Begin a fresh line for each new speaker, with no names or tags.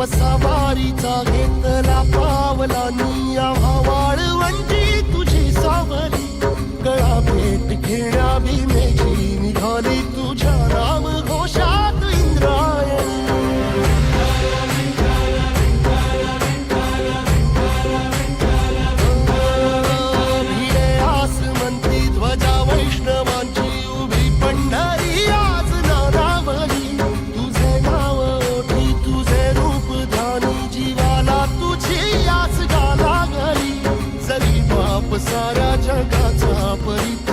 वारीचा घेतला पावला निया वाळवंटी तुझी सावली. गळा भेट घेण्या भीमे सारा जगाचा परी